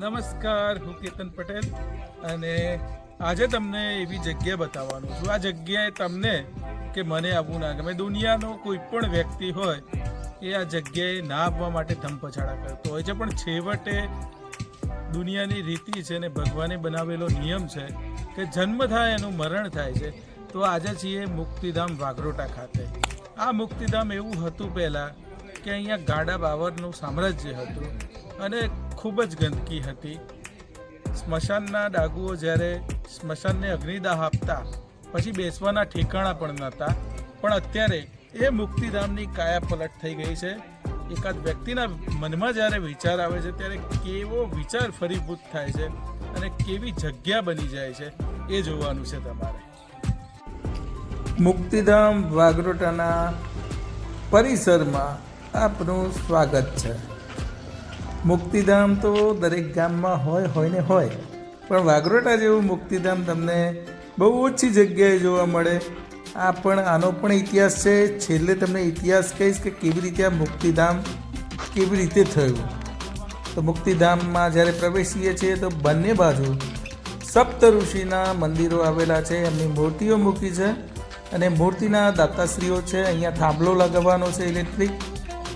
નમસ્કાર, હું કેતન પટેલ અને આજે તમને એવી જગ્યા બતાવવાનું છું. આ જગ્યાએ તમને કે મને આવવું ના ગમે. દુનિયાનો કોઈ પણ વ્યક્તિ હોય એ આ જગ્યાએ ના આવવા માટે ધમપછાડા કરતો હોય છે. પણ છેવટે દુનિયાની રીતિ છે ને ભગવાને બનાવેલો નિયમ છે કે જન્મ થાય એનું મરણ થાય છે, તો આજે છીએ મુક્તિધામ વાઘરોટા ખાતે. આ મુક્તિધામ એવું હતું પહેલાં કે અહીંયા ગાડા બાવરનું સામ્રાજ્ય હતું અને ખૂબ જ ગંદકી હતી. સ્મશાનના ડાગુઓ જ્યારે સ્મશાનને અગ્નિદાહ આપતા, પછી બેસવાના ઠેકાણા પણ નહોતા. પણ અત્યારે એ મુક્તિધામની કાયા પલટ થઈ ગઈ છે. એકાદ વ્યક્તિના મનમાં જ્યારે વિચાર આવે છે, ત્યારે કેવો વિચાર ફરીભૂત થાય છે અને કેવી જગ્યા બની જાય છે, એ જોવાનું છે તમારે. મુક્તિધામ વાગરોટાના પરિસરમાં આપનું સ્વાગત છે. મુક્તિધામ તો દરેક ગામમાં હોય હોય ને હોય. પણ વાગરોટા જેવું મુક્તિધામ તમને બહુ ઓછી જગ્યાએ જોવા મળે. આ પણ, આનો પણ ઇતિહાસ છે. છેલ્લે તમને ઇતિહાસ કહીશ કે કેવી રીતે આ મુક્તિધામ કેવી રીતે થયું. તો મુક્તિધામમાં જ્યારે પ્રવેશીએ છીએ તો બંને બાજુ સપ્ત ઋષિના મંદિરો આવેલા છે. એમની મૂર્તિઓ મૂકી છે અને મૂર્તિના દાતાશ્રીઓ છે. અહીંયા થાંભલો લગાવવાનો છે ઇલેક્ટ્રિક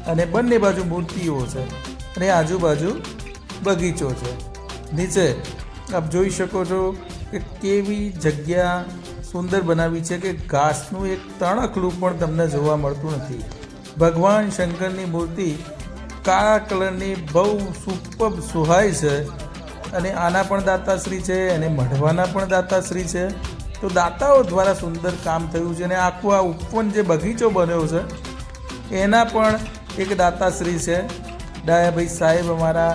અને બંને બાજુ મૂર્તિઓ છે. અને આજુબાજુ બગીચો છે. નીચે આપ જોઈ શકો છો કે કેવી જગ્યા સુંદર બનાવી છે કે ઘાસનું એક તણખલું પણ તમને જોવા મળતું નથી. ભગવાન શંકરની મૂર્તિ કાળા કલરની બહુ સુપબ સુહાય છે અને આના પણ દાતાશ્રી છે અને મઢવાના પણ દાતાશ્રી છે. તો દાતાઓ દ્વારા સુંદર કામ થયું છે અને આખું આ ઉપવન જે બગીચો બન્યો છે, એના પણ એક દાતાશ્રી છે. ડાયાભાઈ સાહેબ અમારા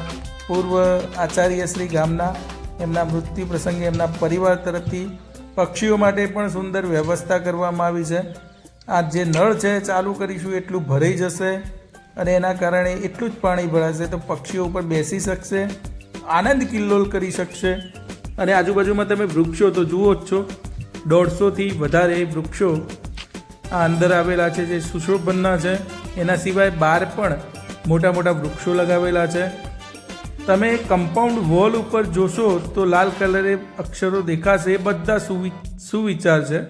પૂર્વ આચાર્ય શ્રી ગામના, એમના મૃત્યુ પ્રસંગે એમના પરિવાર તરફથી પક્ષીઓ માટે પણ સુંદર વ્યવસ્થા કરવામાં આવી છે. આ જે નળ છે ચાલુ કરીશું, એટલું ભરાઈ જશે અને એના કારણે એટલું જ પાણી ભરાશે તો પક્ષીઓ ઉપર બેસી શકશે, આનંદ કિલ્લોલ કરી શકશે. અને આજુબાજુમાં તમે વૃક્ષો તો જુઓ જ છો, દોઢસોથી વધારે વૃક્ષો આ અંદર આવેલા છે, જે સુશોભનના છે. એના સિવાય બહાર પણ મોટા મોટા વૃક્ષો લગાવેલા છે. તમે કમ્પાઉન્ડ વોલ ઉપર જોશો તો લાલ કલરે અક્ષરો દેખાશે. એ બધા સુવિ, સુવિચાર છે.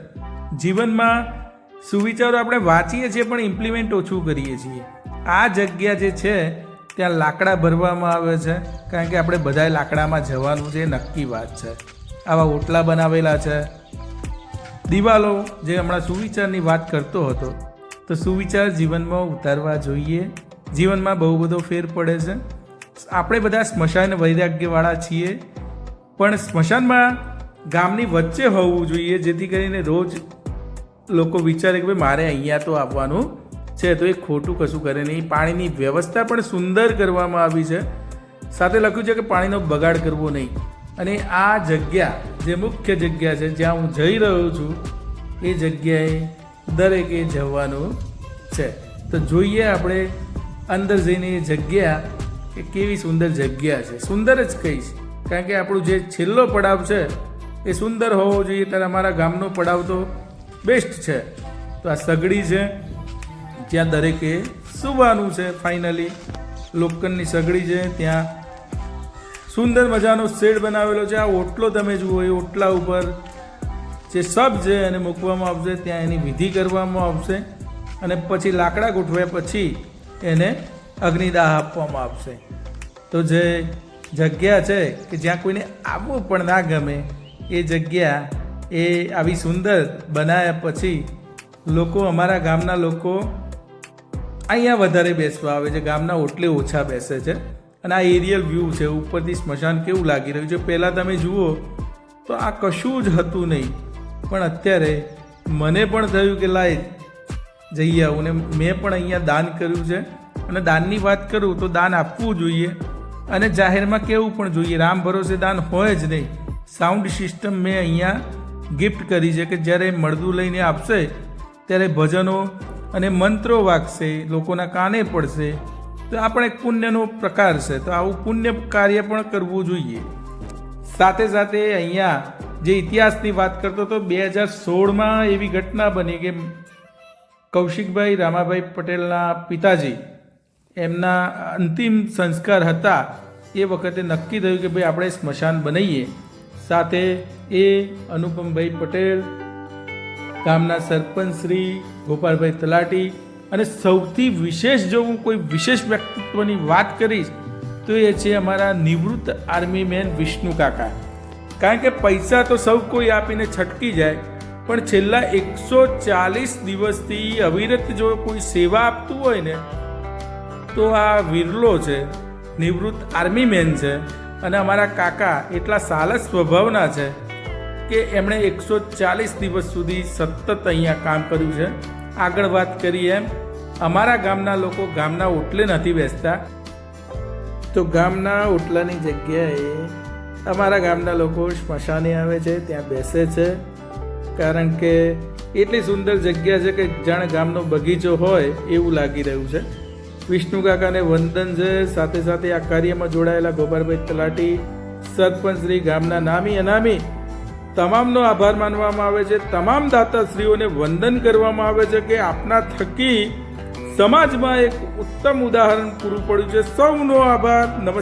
જીવનમાં સુવિચારો આપણે વાંચીએ છીએ પણ ઇમ્પ્લિમેન્ટ ઓછું કરીએ છીએ. આ જગ્યા જે છે, ત્યાં લાકડા ભરવામાં આવે છે. કારણ કે આપણે બધાએ લાકડામાં જવાનું છે, એ નક્કી વાત છે. આવા ઓટલા બનાવેલા છે. દિવાલો જે હમણાં સુવિચારની વાત કરતો હતો, તો સુવિચાર જીવનમાં ઉતારવા જોઈએ. જીવનમાં બહુ બધો ફેર પડે છે. આપણે બધા સ્મશાન વૈરાગ્યવાળા છીએ, પણ સ્મશાનમાં ગામની વચ્ચે હોવું જોઈએ, જેથી કરીને રોજ લોકો વિચારે કે ભાઈ, મારે અહીંયા તો આવવાનું છે, તો એ ખોટું કશું કરે નહીં. પાણીની વ્યવસ્થા પણ સુંદર કરવામાં આવી છે. સાથે લખ્યું છે કે પાણીનો બગાડ કરવો નહીં. અને આ જગ્યા, જે મુખ્ય જગ્યા છે, જ્યાં હું જઈ રહ્યો છું, એ જગ્યાએ દરેકે જવાનું છે. તો જોઈએ આપણે અંદર જઈને એ જગ્યા કે કેવી સુંદર જગ્યા છે. સુંદર જ કહીશ કારણ કે આપણું જે છેલ્લો પડાવ છે, એ સુંદર હોવો જોઈએ. ત્યારે અમારા ગામનો પડાવ તો બેસ્ટ છે. તો આ સગડી છે, જ્યાં દરેકે સુવાનું છે ફાઇનલી લોખંડની સગડી છે, ત્યાં સુંદર મજાનો શેડ બનાવેલો છે. આ ઓટલો તમે જુઓ, એ ઓટલા ઉપર જે સબ છે, એને મૂકવામાં આવશે. ત્યાં એની વિધિ કરવામાં આવશે. અને પછી લાકડા ગોઠવ્યા પછી એને અગ્નિદાહ આપવામાં આવશે. તો જે જગ્યા છે કે જ્યાં કોઈને આવવું પણ ના ગમે, એ જગ્યા એ આવી સુંદર બનાવ્યા પછી લોકો અમારા ગામના લોકો અહીંયા વધારે બેસવા આવે છે. ગામના ઓટલે ઓછા બેસે છે. અને આ એરિયલ વ્યૂ છે, ઉપરથી સ્મશાન કેવું લાગી રહ્યું છે? પહેલાં તમે જુઓ તો આ કશું જ હતું નહીં. પણ અત્યારે મને પણ થયું કે લાય જઈ આવું ને મેં પણ અહીંયા દાન કર્યું છે. અને દાનની વાત કરું તો દાન આપવું જોઈએ. અને જાહેરમાં કેવું પણ જોઈએ. રામ ભરોસે દાન હોય જ નહીં. સાઉન્ડ સિસ્ટમ મેં અહીંયા ગિફ્ટ કરી છે કે જ્યારે મળદું લઈને આપશે, ત્યારે ભજનો અને મંત્રો વાગશે, લોકોના કાને પડશે. તો આ પણ એક પુણ્યનો પ્રકાર છે. તો આવું પુણ્ય કાર્ય પણ કરવું જોઈએ. સાથે સાથે અહીંયા જે ઇતિહાસની વાત કરતો તો બે હજાર સોળમાં એવી ઘટના બની કે કૌશિકભાઈ, રામાભાઈ પટેલના પિતાજી એમના અંતિમ સંસ્કાર હતા એ વખતે નક્કી થયું કે ભાઈ આપણે સ્મશાન બનાવીએ. સાથે એ અનુપમભાઈ પટેલ, ગામના સરપંચ શ્રી ગોપાલભાઈ તલાટી અને સૌથી વિશેષ જો હું કોઈ વિશેષ વ્યક્તિત્વની વાત કરીશ, તો એ છે અમારા નિવૃત્ત આર્મી મેન વિષ્ણુ કાકા. કારણ કે પૈસા તો સૌ કોઈ આપીને છટકી જાય પણ છેલ્લા એકસો ચાલીસ દિવસથી અવિરત જો કોઈ સેવા આપતું હોય ને, તો આ વિરલો છે, નિવૃત્ત આર્મી મેન છે અને અમારા કાકા એટલા સાલસ સ્વભાવના છે કે એમણે એકસો ચાલીસ દિવસ સુધી સતત અહીંયા કામ કર્યું છે. આગળ વાત કરીએ એમ, અમારા ગામના લોકો ગામના ઓટલે નથી બેસતા. તો ગામના ઓટલાની જગ્યાએ અમારા ગામના લોકો સ્મશાને આવે છે, ત્યાં બેસે છે. કારણ કે એટલી સુંદર જગ્યા છે કે જાણે ગામનો બગીચો હોય એવું લાગી રહ્યું છે. વિષ્ણુ કાકાને વંદન છે. સાથે સાથે આ કાર્યમાં જોડાયેલા ગોપાલભાઈ તલાટી, સરપંચ શ્રી ગામના નામી અનામી, તમામનો આભાર માનવામાં આવે છે. તમામ દાતાશ્રીઓને વંદન કરવામાં આવે છે કે આપના થકી સમાજમાં એક ઉત્તમ ઉદાહરણ પૂરું પડ્યું છે. સૌનો આભાર. નમસ્કાર.